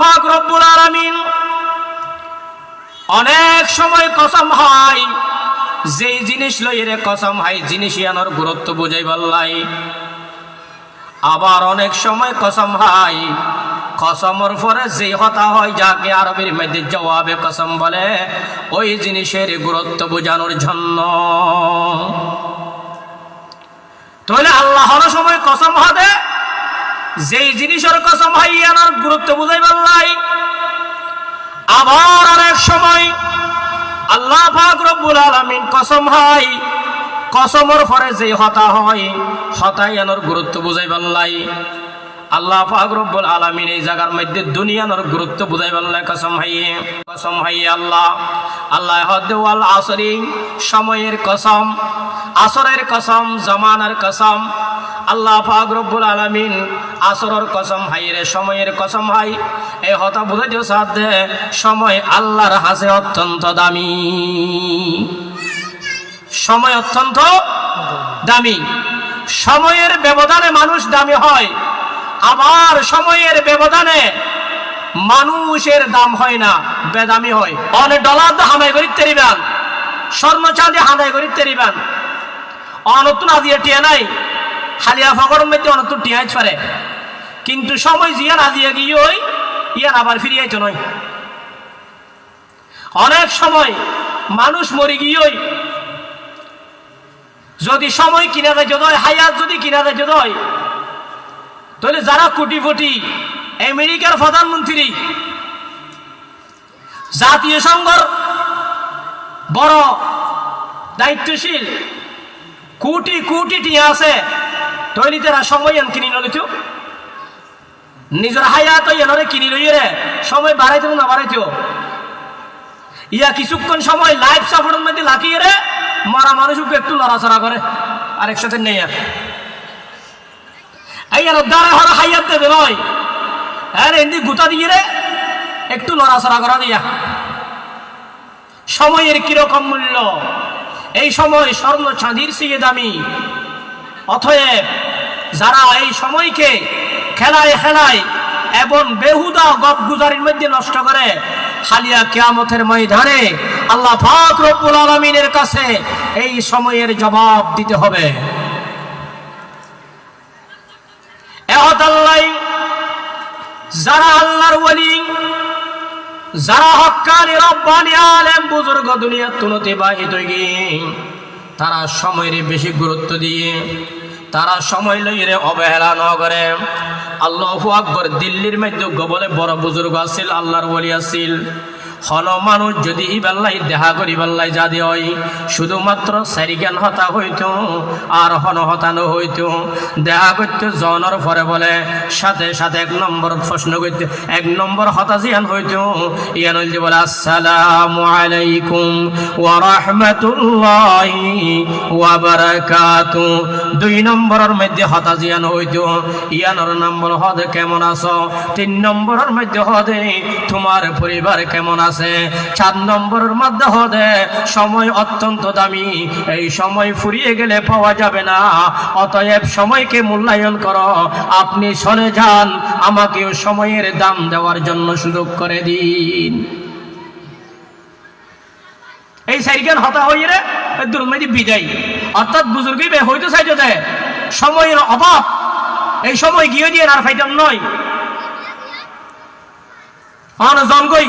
পাক রব্বুল আলামিন অনেক সময় কসম হয়, যেই জিনিস লইরে কসম হয় জিনিস আনার গুরুত্ব বুঝাই বললাই আবার অনেক সময় কসম হয়, কসমর পরে যে হতা হয়, যাকে আরবির মধ্যে জবাবে কসম বলে, ওই জিনিসের গুরুত্ব বোঝানোর জন্য। তাহলে আল্লাহর সময় কসম হবে যেই জিনিসের কসম আনার গুরুত্ব বুঝাই বললাই আবার অনেক সময় আল্লাহ পাক রব্বুল আলামিন কসম হয়, কসমর পরে যে হতা হয়, হতাই আনোর গুরুত্ব বুঝাই পাল্লাই আল্লাহ পাক রব্বুল আলামিন এই জায়গার মধ্যে দুনিয়ানোর গুরুত্ব বুঝাই কসম হাইয়ে কসম হাইয়ে আল্লাহ। আল্লাহ হদ্দেওয়াল আসরি, সময়ের কসম, আসরের কসম, জমানার কসম। আল্লাহ পাক রব্বুল আলামিন আসরের কসম হাই রে, সময়ের কসম হাই। এ হতা বুঝাইতে সাথে সময় আল্লাহর হাসে অত্যন্ত দামি। সময় অত্যন্ত দামি। সময়ের ব্যবধানে মানুষ দামি হয়। আবার সময়ের ব্যবধানে মানুষের দাম হয় না বেদামি হয়। অনেক ডলার দা হামাই করিতে দিবেন স্বর্ণ চাঁদি হামাই করিতে দিবেন অনতুন আজিয়া টিয়া নাই হালিয়া ফকর মধ্যে অনতুন টিয়াইছ পারে। কিন্তু সময় জিয়ান আজিয়া গিয়ে ওই ইয়ান আবার ফিরিয়ে আইতো নয়। অনেক সময় মানুষ মরে গিয়েই যদি সময় কিনা দেয় যদি হয়, হায়াত যদি কিনা দেয় যদি তাহলে যারা কোটিপতি, আমেরিকার প্রধানমন্ত্রী, জাতীয় সংঘর বড় দায়িত্বশীল, কোটি কোটি টিয়া আছে তৈরি তারা সময় এন কিনি নলিত নিজের হায়াত এনরে কিনি লই রে, সময় বাড়াইতে না বাড়াইতেও ইয়া কিছুক্ষণ সময় লাইফ সাপোর্টের মধ্যে লাকিয়ে রে, মরা মানুষকে একটু লড়াচড়া করে আর একসাথে নেই আর এই আর হরা হ্যাঁ এমনি গুতা দিয়ে রে, একটু লড়াচড়া করা দিয়া। সময়ের কীরকম মূল্য? এই সময় স্বর্ণ চাঁদির সিয়ে দামি। অতএব, যারা এই সময়কে খেলায় খেলায় এবং বেহুদা গপ গুজারির মধ্যে নষ্ট করে খালিয়া কেয়ামতের ময়দানে আল্লাহ পাক রব্বুল আলমিনের কাছে এই সময়ের জবাব দিতে হবে। যারা আল্লাহর ওলি, যারা হক্কানি রব্বানি আলেম, বুজুর্গ বাহিত তারা সময়ের বেশি গুরুত্ব দিয়ে, তারা সময় লইরে অবহেলা ন করে। আল্লাহ আকবর, দিল্লির মধ্যে গবলে বড় বুজুর্গ আছিল, আল্লাহর ওলি আছিল। হন মানুষ যদি ইবাল্লাই দেখা করি বাল্লাই যাদি হয় শুধুমাত্র সারিজ্ঞান হতা হইত, আর হন হতানো হইত। দেখা করতে জনের পরে বলে, সাথে সাথে এক নম্বর প্রশ্ন করতে, এক নম্বর হতাজিয়ান হইত। ইয়ান হইতে বলে, আসসালামু আলাইকুম ওয়া রাহমাতুল্লাহি ওয়া বারাকাতু। দুই নম্বরের মধ্যে হতাজিয়ান হইত। ইয়ানোর নম্বর হদে কেমন আছো? তিন নম্বরের মধ্যে হদে তোমার পরিবার কেমন আছে চার নম্বরের মধ্যে হদে সময় অত্যন্ত দামি। এই সময় ফুরিয়ে গেলে পাওয়া যাবে না। অতএব সময়কে মূল্যায়ন করো। আপনি সরে যান। আমাকেও সময়ের দাম দেওয়ার জন্য সুযোগ করে দিন। এই সাইকেল হতা হয়ে রে দুর্মেদি বিদায়। অর্থাৎ বুজুর্গই বে, হইতে চাইতে দেয় সময়ের অভাব, এই সময় গিয়ে দিয়ে আর ফাইতাম নয়। অন জনগই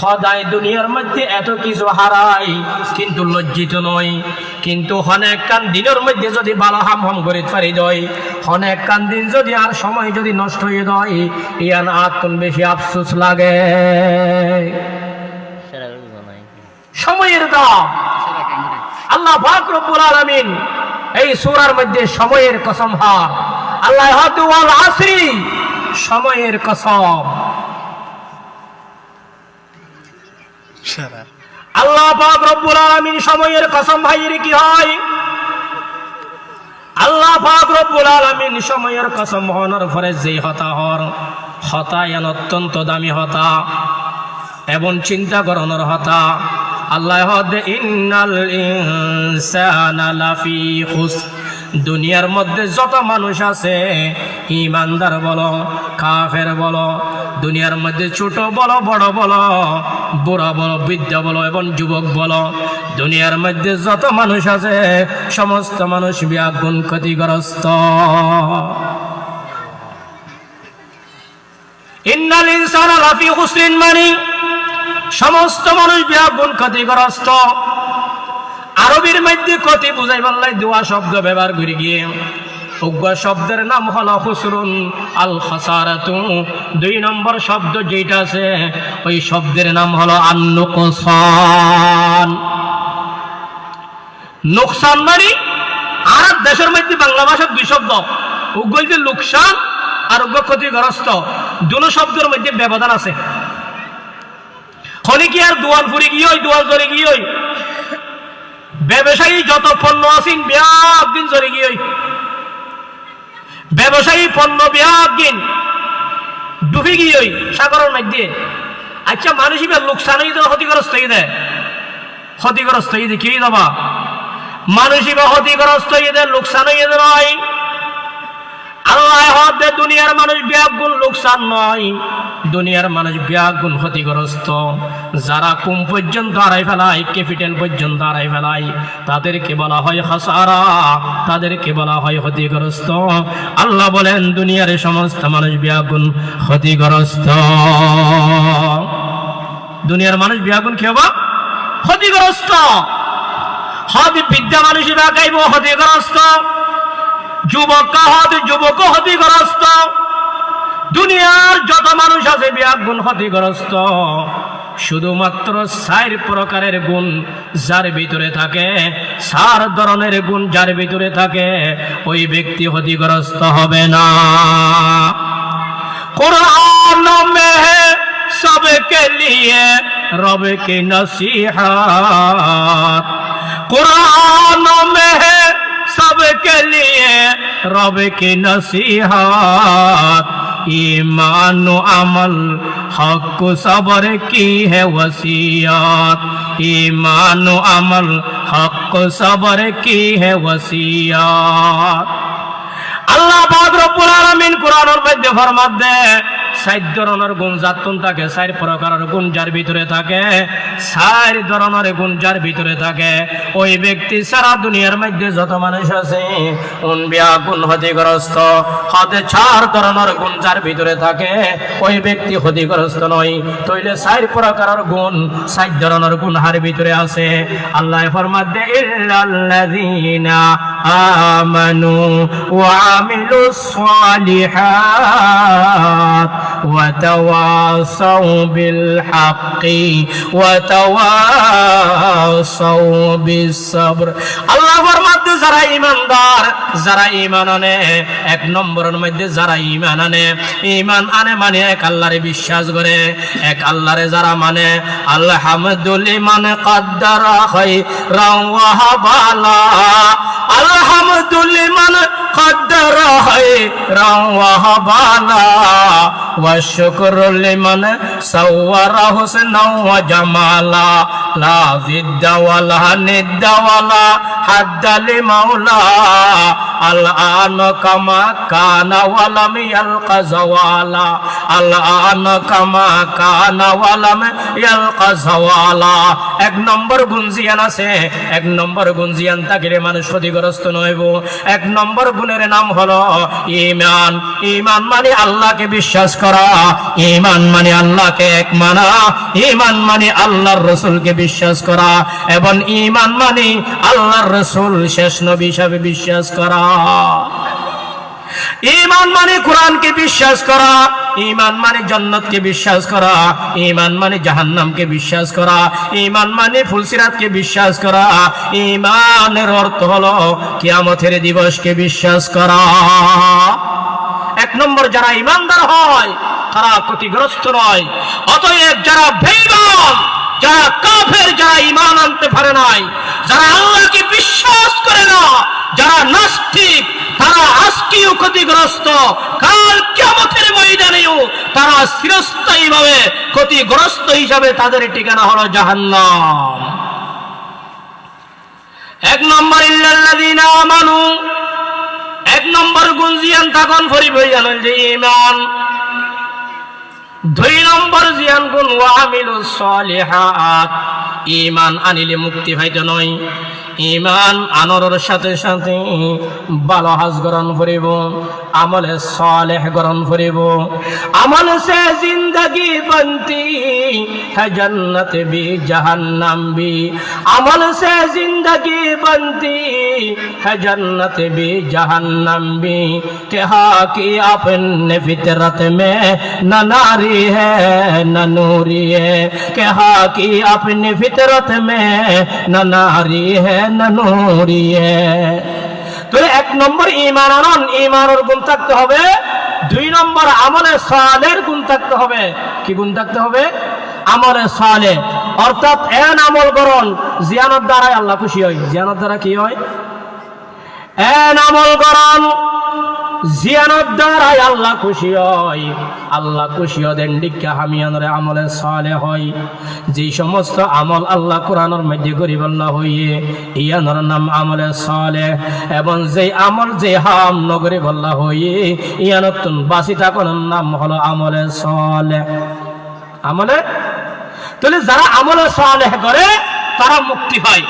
সদাই দুনিয়ার মধ্যে এত কিছু হারাই, কিন্তু লজ্জিত নয় কিন্তু অনেক কান দিনের মধ্যে যদি বালা হাম হাম করে পারি দয় অনেক কান দিন যদি আর সময় যদি নষ্ট হয়ে দয় ইয়ান আত্মন বেশি আফসোস লাগে। সময়ের দাম। আল্লাহ পাক রব্বুল আলামিন এই সূরার মধ্যে সময়ের কসম হার। আল্লাহ আসরি, সময়ের কসম। আল্লাহ পাক রব্বুল আলামিন সময়ের কসম ভাইয়ের কি হয়? আল্লাহ পাক রব্বুল আলামিন সময়ের কসম হওয়ার পরে যেই হতা হর হতা এন অত্যন্ত দামি হতা এবং চিন্তা করানোর হতা। আল্লাহ ইন্নাল ইনসানা লাফি খুস দুনিয়ার মধ্যে যত মানুষ আছে, ইমানদার বলো, কাফের বলো, দুনিয়ার মধ্যে ছোট বলো, বড় বলো, বুড়া বলো, বৃদ্ধ বলো, এবং যুবক বলো, দুনিয়ার মধ্যে যত মানুষ আছে, সমস্ত মানুষ ব্যাগুণ ক্ষতিগ্রস্ত। মানি, সমস্ত মানুষ ব্যাগুণ ক্ষতিগ্রস্ত। আরবির মধ্যে ক্ষতি বুঝাই বললাই, দোয়া শব্দ ব্যবহার করে গিয়ে। উগ্র শব্দের নাম হলো হুসরুন আল খাসারাতু। দুই নম্বর শব্দ যেটা আছে, ওই শব্দের নাম হলো আন্নুকসান। নোকসান মানে আর এক দেশের মধ্যে বাংলা ভাষার দুই শব্দ। উগ্র যে লোকসান আর উগ্র ক্ষতিগ্রস্ত দুটো শব্দের মধ্যে ব্যবধান আছে। খনি কি আর দোয়াল ফুরি গিয়ে দোয়াল ধরে গিয়ে ব্যবসায়ী যত পণ্য আছেন ব্যাগ দিন ধরে গিয়ে ব্যবসায়ী পণ্য ব্যাগ দিন ডুবে গিয়ে সাগরের মধ্যে। আচ্ছা মানুষ এবার লোকসান হয়ে ক্ষতিগ্রস্ত হয়ে দেয় ক্ষতিগ্রস্ত হয়ে কি দেবা? মানুষ এবার ক্ষতিগ্রস্ত হয়ে দেয় লোকসান হয়ে নয় আল্লাহ দুনিয়ার মানুষ ব্যাগুণ লোকসান নয়। দুনিয়ার মানুষ ব্যাগুণ ক্ষতিগ্রস্ত। যারা কুম পর্যন্ত হারাই ফেলায়, ক্যাপিটাল পর্যন্ত হারাই ফেলায়, তাদেরকে বলা হয় হাসারা তাদেরকে বলা হয় ক্ষতিগ্রস্ত। আল্লাহ বলেন, দুনিয়ার সমস্ত মানুষ ব্যাগুণ ক্ষতিগ্রস্ত। দুনিয়ার মানুষ ব্যাগুণ হবা? ক্ষতিগ্রস্ত। হদ বিদ্যা মানুষ ব্যাগাইব ক্ষতিগ্রস্ত। যুবক হতে যুবক ক্ষতিগ্রস্ত। দুনিয়ার যত মানুষ আছে বিয়া গুণ ক্ষতিগ্রস্ত। শুধুমাত্র চার প্রকারের গুণ যার ভিতরে থাকে, সার ধরনের গুণ যার ভিতরে থাকে, ওই ব্যক্তি ক্ষতিগ্রস্ত হবে না। কোরআন মেহে সবকে রবে রবকে নসিহাত। কোরআন মেহে সবকে লিয়ে রবকে নসিহাত। ईमान अमल हक सबर की है वसीयत ईमान अमल हक सबर की है वसीयत अल्लाह पाक रब्बुल आलमीन कुरान और मध्य फरमाते हैं ষাট ধরনের গুণ জাতুন থাকে চার প্রকারের গুণ যার ভিতরে থাকে চার ধরনের গুণ যার ভিতরে থাকে। ওই ব্যক্তি সারা দুনিয়ার মধ্যে যত মানুষ আছে উনবিয়া গুণ ক্ষতিগ্রস্ত, হাতে চার ধরনের গুণ যার ভিতরে থাকে, ওই ব্যক্তি ক্ষতিগ্রস্ত নয়। তৈলে চার প্রকারের গুণ চার ধরনের গুণ হার ভিতরে আছে। আল্লাহ ফরমাদ, ইল্লাল্লাযিনা আমানু ওয়া আমিলুস সালিহাত। وتواصوا بالحق وتواصوا بالصبر. الله فرمان যারা ইমানদার যারা ইমান আনে এক নম্বরের মধ্যে যারা ইমান আনে ইমান আনে মানে এক আল্লাহরে বিশ্বাস করে এক আল্লাহরে যারা মানে আলহামদুলিমান কাদ্দারা খাইরা ওয়া হাবালা আলহামদুলিমান قدر خيرا وهبالا والشكر لمن صور حسنا وجمالا لا ضد ولا ند ولا حد لمولا الآن كما كان ولم يلق زوالا الآن كما كان ولم يلق زوالا এক নম্বর গুঞ্জিয়ান আছে, এক নম্বর গুঞ্জিয়ান থাকিলে মানুষ ক্ষতিগ্রস্ত নইব। এক নম্বর গুণের নাম হলো ইমান ইমান মানে আল্লাহকে বিশ্বাস করা ইমান মানে আল্লাহকে এক মানা ইমান মানে আল্লাহর রসুলকে বিশ্বাস করা, এবং ইমান মানে আল্লাহর রসুল শেষ নবী হিসাবে বিশ্বাস করা। ইমান মানে কোরআনকে বিশ্বাস করা, ইমান মানে জন্নতকে বিশ্বাস করা, ইমান মানে জাহান্নামকে বিশ্বাস করা, ইমান মানে ফুলসিরাতকে বিশ্বাস করা, ইমানের অর্থ হলো কিয়ামতের দিবসকে বিশ্বাস করা। এক নম্বর, যারা ইমানদার হয়, তারা ক্ষতিগ্রস্ত নয়। অতএব যারা বেঈমান, যারা কাফের, যারা ইমান আনতে পারে নাই যারা আল্লাহকে বিশ্বাস করে না, যারা নাস্তিক, তারা আজকেও ক্ষতিগ্রস্ত। কাল কেমতের ময়দানেও তারা চিরস্থায়ী ভাবে ক্ষতিগ্রস্ত হিসাবে তাদের ঠিকানা হলো জাহান্নাম। এক নম্বর, ইল্লাল্লাযীনা আমানু। এক নম্বর গুঞ্জিয়ান থাকন ফরি বইয়ান যে ইমান দুই নম্বর জিয়ান গুণ ওয়ামিলু সলিহাত। ইমান আনিলে মুক্তি পাইতে নয়। ইমান আনরের সাথে সাথে ভালো হাজ গ্রহণ করিব আমলে সলেহ গ্রহণ করিব আমল সে জিন্দগি বন্তি है जन्नत भी जहन्नम भी अमल से जिंदगी बनती है जन्नत भी जहन्नम भी कहा कि अपने फितरत में न नारी है न नूरी है कहा कि अपनी फितरत में न नारी है নরিয়ে তো এক নম্বর ইমান আনন ইমানের গুণ থাকতে হবে। দুই নম্বর আমলে সালের গুণ থাকতে হবে। কি গুণ থাকতে হবে? আমলে সালে। অর্থাৎ এন আমল করণ জিয়ানোর দ্বারাই আল্লাহ খুশি হয়। জিয়ানোর দ্বারা কি হয়? এন আমল করণ জিয়ানোর দ্বারাই আল্লাহ খুশি হয়। আল্লাহ খুশি হদেন ডিক্কা হামিয়ানরে আমলে সালে হয়। যে সমস্ত আমল আল্লাহ কোরআনের মধ্যে গরিব আল্লাহ হইয়ে, ইয়ানোর নাম আমলে সালে। এবং যে আমল যে হাম নগরী বল্লা হইয়ে, ইয়ানতুন বাসি থাকনের নাম হলো আমলে সালে। আমলে? তাহলে যারা আমলে সালেহ করে, তারা মুক্তি হয়।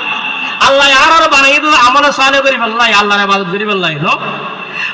আল্লাহ আর বানাই দিল, আমলে সালেহ করি বললাই আল্লাহর বললাই আল্লাহ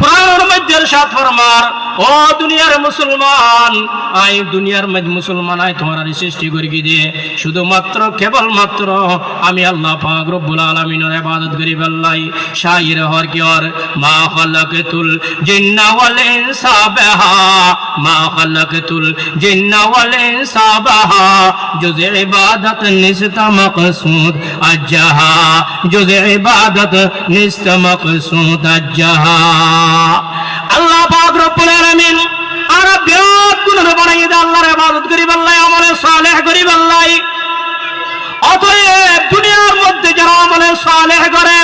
কোরআনের মধ্যে ইরশাদ ফরমার, ও দুনিয়ার মুসলমান, আই দুনিয়ার মধ্যে মুসলমান, আই তোমার সৃষ্টি করি দিয়ে? শুধুমাত্র, কেবলমাত্র আমি আল্লাহ পাক রব্বুল আলামিনের ইবাদত করি বললাই শাইর হর কি আর? মা খালাকাতুল জিন্না ওয়াল ইনসা বিহা, মা খালাকাতুল জিন্না ওয়াল ইনসা বিহা জুজ ইবাদত নিস্তা মকসুদ আজহা জুজ ইবাদত নিস্তা মকসুদ আজহা আল্লাহ পাক রব্বুল আলামিন আর বিরাট গুণ বানাই দে আল্লাহর ইবাদত করি বল্লাই, আমলে সালেহ করি বল্লাই। অতএব দুনিয়ার মধ্যে যারা আমলে সালেহ করে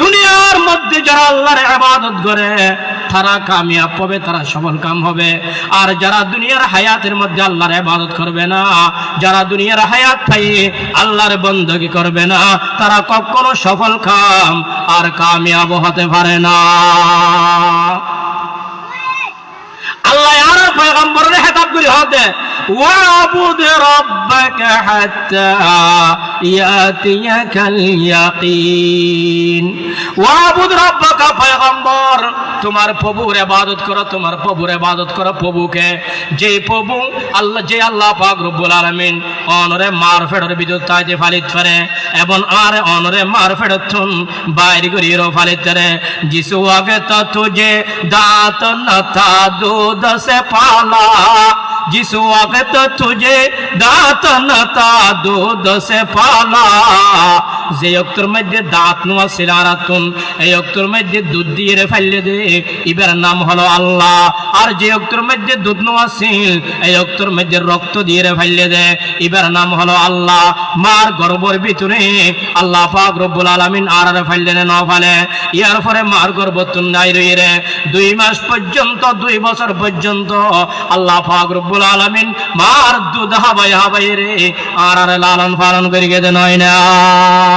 দুনিয়ার মধ্যে যারা আল্লাহর আবাদত করে, তারা কামিয়াব হবে তারা সফল কাম হবে। আর যারা দুনিয়ার হায়াতের মধ্যে আল্লাহর ইবাদত করবে না, যারা দুনিয়ার হায়াত পাই আল্লাহর বন্দগি করবে না, তারা কখনো সফল কাম আর কামিয়াব হতে পারে না। আল্লাহ আর পয়গম্বরের হেতাব করে হতে ওয়াবুদ রাব্বাকা হাত্তা ইয়াতিয়াকাল ইয়াকিন। ওয়াবুদ রাব্বাকা পয়গম্বর, তোমার প্রভুর ইবাদত করো, তোমার প্রভুর ইবাদত করো প্রভুকে। যে প্রভু আল্লাহ, যে আল্লাহ পাক রব্বুল আলামিন অনরে মার ফেডর বিদ্যুৎ তাইতে ফালিত করে, এবং আর অনরে মার ফেডর থুন বাইরে করিরো ফালিত করে। যিশু আগে তো তুঝে দাঁত নথা दूध से पाला जिस वक्त तुझे दांत नता दूध से पाला যে অক্তর মধ্যে দাঁত নোয়া সিলারাতুন এই অক্তর মধ্যে দুধ দিয়ে রে ফেললে দে ইবার নাম হলো আল্লাহ। আর যে অক্তর মধ্যে দুধ নোয়া সিল এই অক্তর মধ্যে রক্ত দিয়ে রে ফেললে দে ইবার নাম হলো আল্লাহ। মার গর্বর ভিতরে আল্লাহ পাক রব্বুল আলামিন আর রে ফেললে ন ফেলে ইয়ার পরে মার গর্ব তুন নাই রই রে। দুই মাস পর্যন্ত, দুই বছর পর্যন্ত আল্লাহ পাক রব্বুল আলামিন মার দুধ হাবাই হাবাই রে, আর আর লালন পালন করি গেতে নয় না।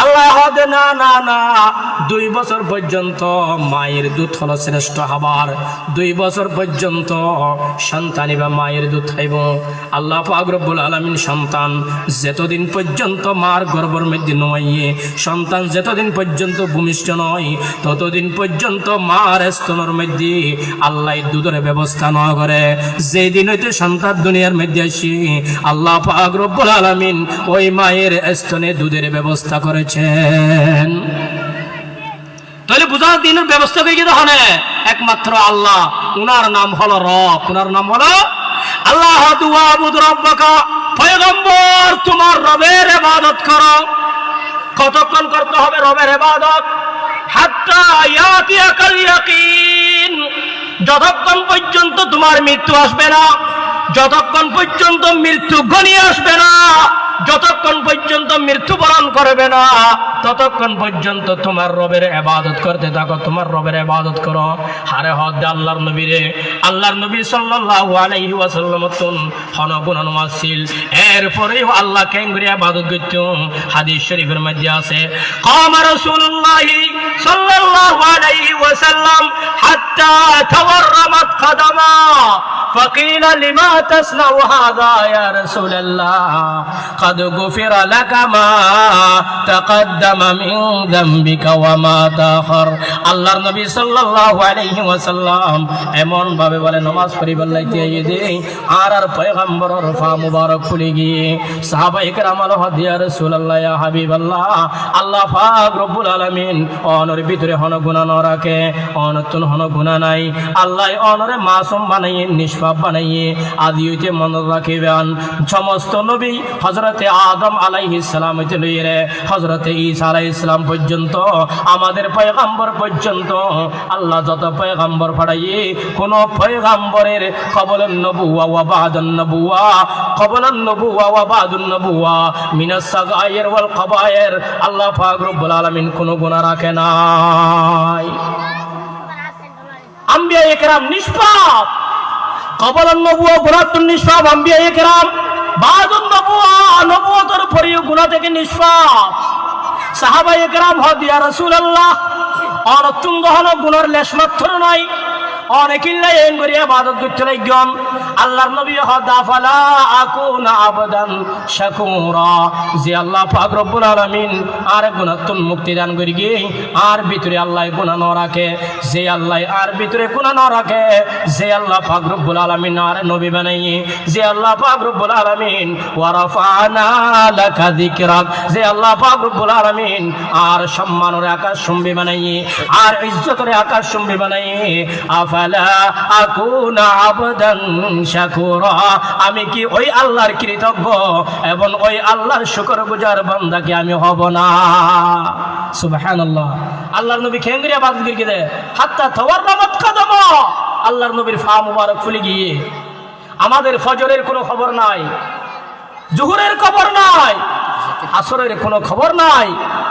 আল্লাহ হদে না না না। দুই বছর পর্যন্ত মায়ের দুধ হলো শ্রেষ্ঠ খাবার। দুই বছর পর্যন্ত সন্তানই বা মায়ের দুধ খাইব। আল্লাহ পাক রব্বুল আলামিন সন্তান যতদিন পর্যন্ত মার গর্ভের মধ্যে নমাইয়ে, সন্তান যতদিন পর্যন্ত ভূমিষ্ঠ নয়, ততদিন পর্যন্ত মার স্তনের মধ্যে আল্লাহ দুধের ব্যবস্থা না করে। যেই দিন হইতে সন্তান দুনিয়ার মধ্যে আসি, আল্লাহ পাক রব্বুল আলামিন ওই মায়ের স্তনে দুধের ব্যবস্থা করেছেন। তাহলে বুঝার দিনের ব্যবস্থা করে কিন্তু হনে একমাত্র আল্লাহ। উনার নাম হলো রব। উনার নাম হলো আল্লাহ। পয়গম্বর, তোমার রবের ইবাদত করো। কতক্ষণ করতে হবে রবের ইয়াকিন। যতক্ষণ পর্যন্ত তোমার মৃত্যু আসবে না, যতক্ষণ পর্যন্ত মৃত্যু ঘনিয়ে আসবে না যতক্ষণ পর্যন্ত মৃত্যুবরণ করবে না ততক্ষণ পর্যন্ত তোমার রবের এবাদত করতে থাকো তোমার রবের এবাদত করো হারে হদ আল্লাহর নবীরে আল্লাহর নবী সাল্লাল্লাহু আলাইহি ওয়াসাল্লাম তুন হন গুণ ছিল এরপরেও আল্লাহ কেঙ্গুরি ইবাদত করত হাদিস শরীফের মধ্যে আছে কাম রাসূলুল্লাহি সাল্লাল্লাহু আলাইহি ওয়াসাল্লাম হাত্তা তাওয়াররামাত কদমা فقيل لما تصنع هذا يا رسول الله قد غفر لك ما تقدم من ذنبك وما تأخر আল্লাহর নবী সাল্লাল্লাহু আলাইহি ওয়াসাল্লাম এমন ভাবে বলে নামাজ পড়িবার লাইতে আইয়ে দে আর আর পয়গম্বরের ফা মুবারক খুলে গিয়ে সাহাবায়ে কেরাম আলো হাদিয়া রাসূলুল্লাহ ইয়া হাবিবাল্লাহ আল্লাহ পাক রব্বুল আলামিন অনর ভিতরে হন গুনাহ ন রাখে অনতুন হন গুনাহ নাই আল্লাহ অনরে মাসুম বানাইয়ে নিষ্পাপ বানাইয়ে আদি হইতে মনে রাখিবেন সমস্ত নবী হজরতে আদম আলাইহিস সালাম হইতে লইয়ে হজরতে ঈসা আলাইহিস সালাম পর্যন্ত, আমাদের পয়গাম্বর পর্যন্ত, আল্লাহ যত পয়গাম্বর পাঠাইয়ে কোন পয়গাম্বরের কবলন নবুয়া ওয়া বাদন নবুয়া, কবলন নবুয়া ওয়া বাদুন নবুয়া, মিনাস সাগায়ের ওয়াল কবায়ের, আল্লাহ পাক রব্বুল আলামিন কোন গুনাহ রাখে নাই। আম্বিয়া একরাম নিষ্পাপ, কবলন নবুয়া গুনাতুন নিষ্পাপ আম্বিয়া একরাম বাদুন নবুয়া, নবুয়তের পরেও গুনাহ থেকে নিষ্পাপ। সাহাবা একরাম হদিয়া রাসূলুল্লাহ অনতুঙ্গ হলো গুনার লেশ নয়। অনেকিল্লা এন করিয়া বাদত দুঃখ লাগন আল্লাহর নবী হদা ফালা আকুনা আবদান শাকুরা। যে আল্লাহ পাক রব্বুল আলামিন আর গুনাতুন মুক্তি দান করি গিয়ে আর ভিতরে আল্লাহ গুনাহ ন রাখে, যে আল্লাহ আর ভিতরে গুনাহ ন রাখে, যে আল্লাহ পাক রব্বুল আলামিন আর নবী বানাইয়ে, যে আল্লাহ পাক রব্বুল আলামিন ওয়ারাফানা লাকা যিকরাক, যে আল্লাহ পাক রব্বুল আলামিন আর সম্মানের আকাশ সম্বি বানাইয়ে, আর ইজ্জতের আকাশ সম্বি বানাইয়ে, আফালা আকুনা আবদান শাকুরা, আমি কি ওই আল্লাহর কৃতজ্ঞ? এবং ওই আল্লাহর শুকর গুজার বান্দাকে আমি হব না? সুবহানাল্লাহ। আল্লাহর নবী খেঙ্গরিয়া বাদ গিরকে দে হাত্তা তাওয়াররামাত কদম। আল্লাহর নবীর ফা মুবারক খুলে গিয়ে আমাদের ফজরের কোনো খবর নাই, জুহুরের খবর নাই, আসরের কোনো খবর নাই,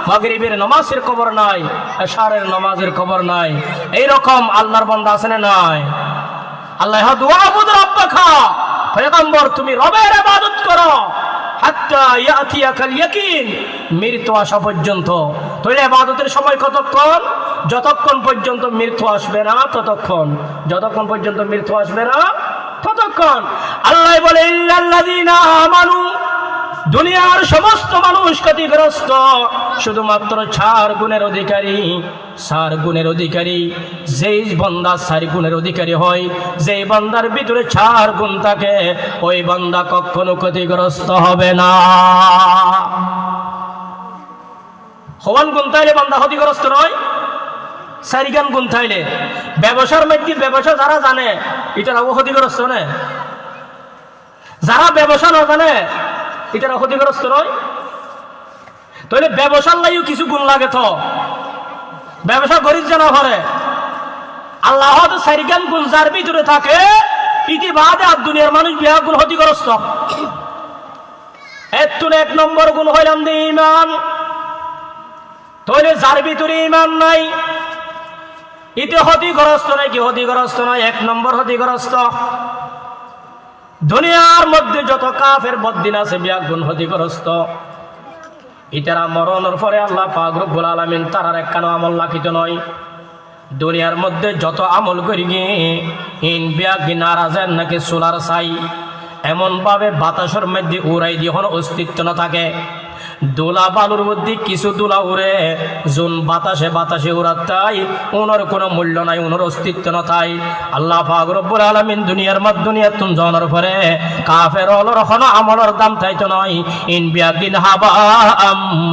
মাগরিবের নামাজের খবর নাই, এশারের নামাজের খবর নাই। এই রকম আল্লাহর বান্দা আছে না নাই? আল্লাহ দুআবুদ রাব্বাকা পয়গম্বর, তুমি রবের ইবাদত করো। হাত্তা ইয়াতিয়াকাল মৃত্যু আসা পর্যন্ত। তাহলে ইবাদতের সময় কতক্ষণ? যতক্ষণ পর্যন্ত মৃত্যু আসবে না, ততক্ষণ। যতক্ষণ পর্যন্ত মৃত্যু আসবে না, ততক্ষণ। আল্লাহ বলে, ইল্লাল্লাযীনা আমানু দুনিয়ার সমস্ত মানুষ ক্ষতিগ্রস্ত। শুধুমাত্র চার গুণের অধিকারী, চার গুণের অধিকারী। যেই বন্দা চার গুণের অধিকারী হয়, যেই বান্দার ভিতরে চার গুণ থাকে, ওই বান্দা কখনো ক্ষতিগ্রস্ত হবে না। হওয়ান গুণ তাইলে বান্দা ক্ষতিগ্রস্ত নয় চারিগান গুণ থাইলে ব্যবসার মধ্যে ব্যবসা যারা জানে এটার ক্ষতিগ্রস্ত নে। যারা ব্যবসা না জানে এটার ক্ষতিগ্রস্ত নয়। তাহলে ব্যবসার লাইও কিছু গুণ লাগে তো। ব্যবসা করিস যেন ঘরে আল্লাহ চারিগান গুণ যার ভিতরে থাকে ইতি বাদে আর দুনিয়ার মানুষ বিয়া গুণ ক্ষতিগ্রস্ত। এত এক নম্বর গুণ হইলাম যে ইমান তাহলে যার ভিতরে ইমান নাই ইতে ক্ষতিগ্রস্ত নাই কি ক্ষতিগ্রস্ত নয়? এক নম্বর ক্ষতিগ্রস্ত। দুনিয়ার মধ্যে যত কাফের বদিন আছে বিয়া গুণ ক্ষতিগ্রস্ত। ইতারা মরণের পরে আল্লাহ রব্বুল আলামিন তারার একখানো আমল লাখিত নয়। দুনিয়ার মধ্যে যত আমল করি গিয়ে ইন বিয়া নারাজের নাকি সোলার চাই এমনভাবে বাতাসের মধ্যে উড়াই দিয়ে অস্তিত্ব না থাকে। দোলা বালুর মধ্যে কিছু দোলা উড়ে, জোন বাতাসে বাতাসে উড়ার তাই ওনার কোনো মূল্য নাই ওনার অস্তিত্ব না তাই। আল্লাহ পাক রব্বুল আলামিন দুনিয়ার মধ্যে দুনিয়ার তুম জনের পরে কাফের অলর হন আমলর দাম তাইতো নয় ইন বিয়াগিন হাবা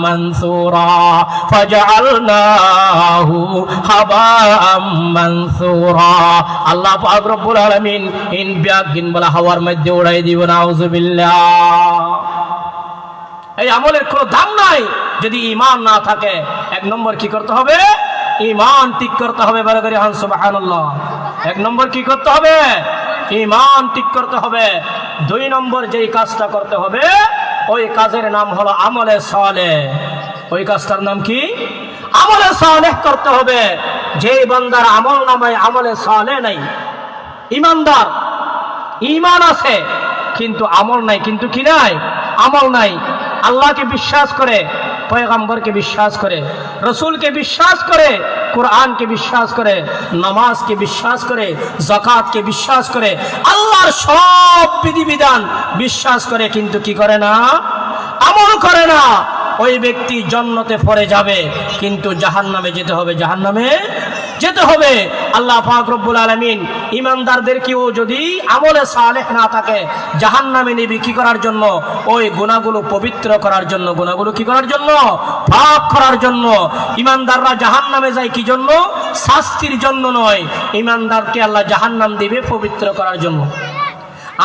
মানসুরা, ফাজআলনাহু হাবা মানসুরা। আল্লাহ পাক রব্বুল আলামিন ইন বিয়াগিন বলা হাওয়ার মধ্যে উড়াই দিব, নাউজুবিল্লাহ। এই আমলের কোনো দাম নাই। যদি ইমান না থাকে, এক নম্বর কি করতে হবে? ইমান ঠিক করতে হবে বারে করে হান এক নম্বর কি করতে হবে? ইমান ঠিক করতে হবে। দুই নম্বর যেই কাজটা করতে হবে, ওই কাজের নাম হলো আমলে সালে। ওই কাজটার নাম কি? আমলে সালেহ করতে হবে। যেই বান্দার আমল নামায় আমলে সালে নাই। ইমানদার ইমান আছে, কিন্তু আমল নাই, কিন্তু কি নাই? আমল নাই। আল্লাহকে বিশ্বাস করে, পয়গাম্বরকে বিশ্বাস করে, রসুলকে বিশ্বাস করে, কোরআনকে বিশ্বাস করে, নামাজকে বিশ্বাস করে জাকাতকে বিশ্বাস করে, আল্লাহর সব বিধিবিধান বিশ্বাস করে, কিন্তু কি করে না? আমল করে না। ওই ব্যক্তি জন্নতে পড়ে যাবে, কিন্তু জাহান্নামে যেতে হবে। জাহান্নামে যেতে হবে। আল্লাহ পাক রব্বুল আলামিন ইমানদারদেরকেও যদি আমলে সালেহ না থাকে, জাহান্নামে নিবি কি করার জন্য? ওই গুণাগুলো পবিত্র করার জন্য। গুণাগুলো কি করার জন্য? পাপ করার জন্য। ইমানদাররা জাহান্নামে যায় কি জন্য? শাস্তির জন্য নয়। ইমানদারকে আল্লাহ জাহান্নাম দিবে পবিত্র করার জন্য।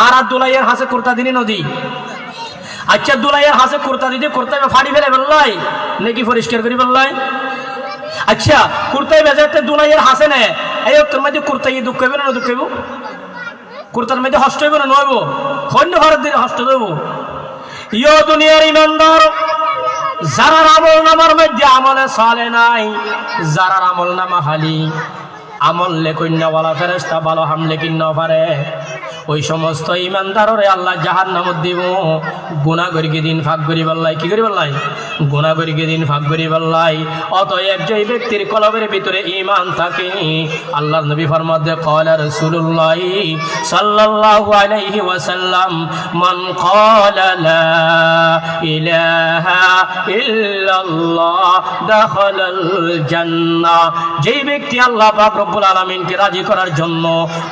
আর আব্দুলাইয়ের হাসে কুর্তা দিনী নদী। আচ্ছা দুলাইয়ের হাসে কুর্তা দিতে কুর্তা ফাড়ি ফেলে ফেললাই নাকি পরিষ্কার করে ফেললাই আচ্ছা কুর্তাই বেজাতে দুলাইয়ের হাসে নে। এই তোর মধ্যে কুর্তা ইয়ে দুঃখ হইব না, দুঃখ হইব? কুর্তার মধ্যে হষ্ট হইব না নইব সৈন্য ভারত দিলে হষ্ট হইব। ইয় দুনিয়ার ইমানদার যারা আমল নামার মধ্যে আমলে চলে নাই যারা আমল নামা হালি আমল লেকন্যাওয়ালা ফেরেস্তা ভালো হামলে কিন্ন পারে। ওই সমস্ত ইমানদাররে আল্লাহ জাহান নামত দিব। গুণা করিকে দিন ভাগ করি পাল্লাই কি করি পাল্লাই গুণা করিকে দিন ভাগ করি পাল্লাই অতএব যে ব্যক্তির কলবের ভিতরে ইমান থাকে আল্লাহ নবী ফরমাদে কলা রসুল্লাহ সাল্লাল্লাহু আলাইহি ওয়াসাল্লাম, মান ক্বালা লা ইলাহা ইল্লাল্লাহ দাখালাল জান্নাহ। যেই ব্যক্তি আল্লাহ পাক রব্বুল আলামিনকে রাজি করার জন্য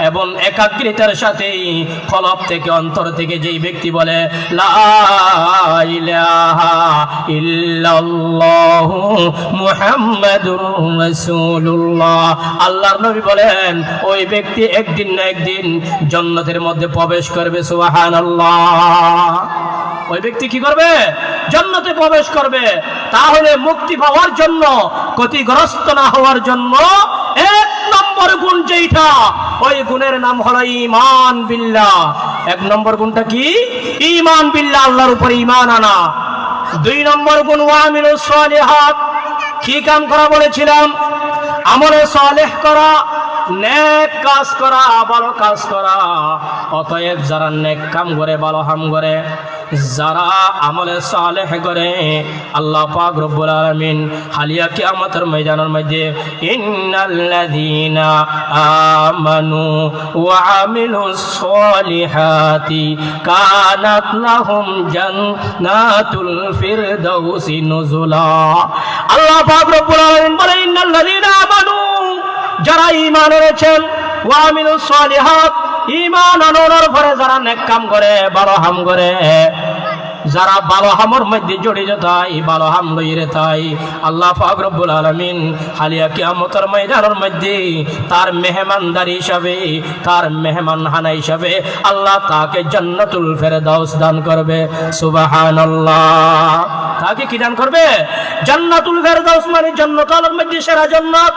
এবং একাগ্রতার সাথে কলব থেকে অন্তর থেকে যেই ব্যক্তি বলে আল্লাহর নবী বলেন, ওই ব্যক্তি একদিন না একদিন জান্নাতের মধ্যে প্রবেশ করবে, সুবহানাল্লাহ। ওই ব্যক্তি কি করবে? জান্নাতে প্রবেশ করবে। তাহলে মুক্তি পাওয়ার জন্য, ক্ষতিগ্রস্ত না হওয়ার জন্য এক নম্বর গুণ যেইটা, ওই গুণের নাম হলো ইমান বিল্লাহ। এক নম্বর গুণটা কি? ইমান বিল্লাহ, আল্লাহর উপর ইমান আনা। দুই নম্বর গুণ ওয়ামিলু সালিহাত। কি কাম করা বলেছিলাম? আমলে সালেহ করা, নেক কাজ করা ভালো কাজ করা। অতএব যারা নেক কাম করে ভালো হাম করে যারা আমলে সালেহ করে, আল্লাহ পাক রব্বুল আলামিন হালিয়া কিয়ামতের ময়দানের মধ্যে ইন্নাল্লাযীনা আমানু ওয়া আমিলুস সালিহাতি কানাত লাহুম জান্নাতুল ফিরদাউসি নুজুলা। আল্লাহ পাক রব্বুল আলামিন বলে ইন্নাল্লাযীনা আমানু, যারা ঈমান এনেছেন, ওয়া আমিলুস সালিহাত ঈমান আনানোর পরে যারা নেক কাম করে, ভালো হাম করে, যারা ভালো হামর মধ্যে জড়িত তাই, ভালো হাম লইরে তাই, আল্লাহ পাক রব্বুল আলামিন হালিয়া কিয়ামতের ময়দানের মধ্যে তার মেহমানদারি হিসাবে, তার মেহমান হানা হিসাবে আল্লাহ তাকে জান্নাতুল ফেরদাউস দান করবে। সুবহানাল্লাহ। তাকে কি দান করবে? জান্নাতুল ফেরদাউস মানে জান্নাতুল মধ্যে সেরা জান্নাত।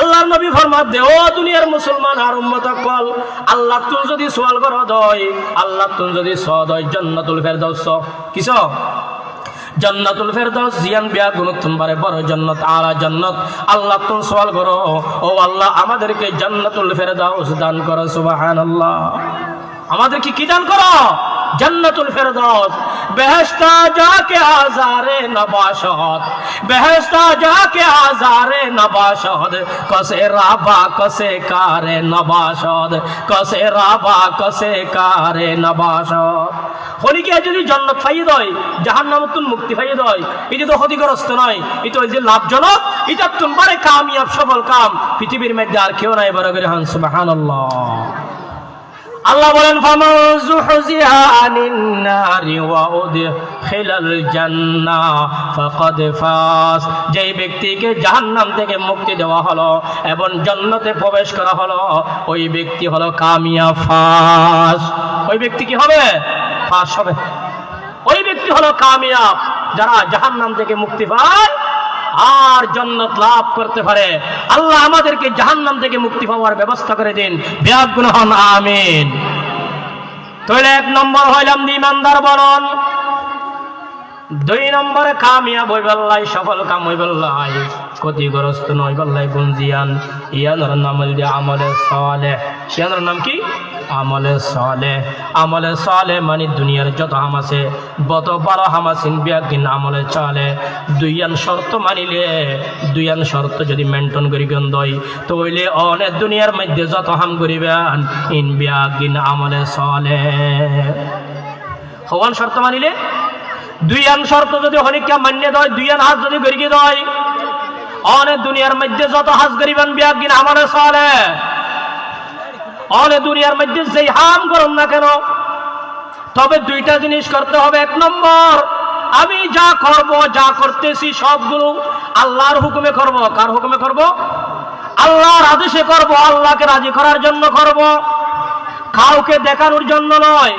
আল্লাহর নবী ফরমাত দে ও দুনিয়ার মুসলমান আর উম্মত কল আল্লাহ তুল যদি সোয়াল কর দয় আল্লাহ তুল যদি সদ হয়, জান্নাতুল ফেরদাউস। কিস জান্নাতুল ফেরদাউস, জিয়ান বিয়া গুণতুন বারে, বড় জান্নাত, আলা জান্নাত। আল্লাহ তুল সোয়াল করো ও আল্লাহ, আমাদেরকে জান্নাতুল ফেরদাউস দান করো, সুবহানাল্লাহ। আমাদেরকে কি দান করো? জান্নাতুল ফেরদাউস। বেহেস্তা যাকে আজারে নবাসত বেহেস্তা যাকে আজারে নবাসত, কসে রাবা কসে কারে নবাসত, কসে রাবা কসে কারে নবাসত। হলিকে যদি জন্নত ফাইয়ে দেয় জাহান নামতুন মুক্তি ফাইয়ে দেয় এটি তো ক্ষতিগ্রস্ত নয় এটা ওই যে লাভজনক, এটা তোমারে কামিয়াব সফল কাম, পৃথিবীর মধ্যে আর কেউ নাই বড় করে হান, সুবহানাল্লাহ। আল্লাহ বলেন যেই ব্যক্তিকে জাহান্নাম থেকে মুক্তি দেওয়া হলো এবং জান্নাতে প্রবেশ করা হলো, ওই ব্যক্তি হলো কামিয়াব ফাস। ওই ব্যক্তি কি হবে? ফাস হবে। ওই ব্যক্তি হলো কামিয়াব, যারা জাহান্নাম থেকে মুক্তি পায়। আর জন্নত লাভ করতে পারে। আল্লাহ আমাদেরকে জাহান্নাম থেকে মুক্তি পাওয়ার ব্যবস্থা করে দিন। হন আমিন। তাহলে এক নম্বর হইলাম ইমানদার বলন দুই নম্বরে কামিয়া বইবাল্লাই সফল কাম হই হইবাল্লাই ক্ষতিগ্রস্ত নয় বাল্লাই গুঞ্জিয়ান। ইয়ানোর নাম হইল আমলে সলে। ইয়ানোর নাম কি? আমলে সলে। আমলে সলে মানে দুনিয়ার যত হাম আছে, বত বারো হাম আছেন বিয়াকিন আমলে চলে। দুইয়ান শর্ত মানিলে দুই দুইয়ান শর্ত যদি মেনটেন করি গন্ধই তো হইলে অনেক দুনিয়ার মধ্যে যত হাম করিবেন, ইন বিয়াকিন আমলে চলে হওয়ান শর্ত মানিলে দুই আন শর্ত যদি হনিকা মান্য দেয়, দুই আন হাজ যদি গরিকে দেয়। অনেক দুনিয়ার মধ্যে যত হাজ গরিবান বিয়াগিন আমারে চলে অনেক দুনিয়ার মধ্যে যেই হাম করুন না কেন? তবে দুইটা জিনিস করতে হবে। এক নম্বর, আমি যা করব, যা করতেছি সবগুলো আল্লাহর হুকুমে করব। কার হুকুমে করব? আল্লাহর আদেশে করব। আল্লাহকে রাজি করার জন্য করব। কাউকে দেখানোর জন্য নয়।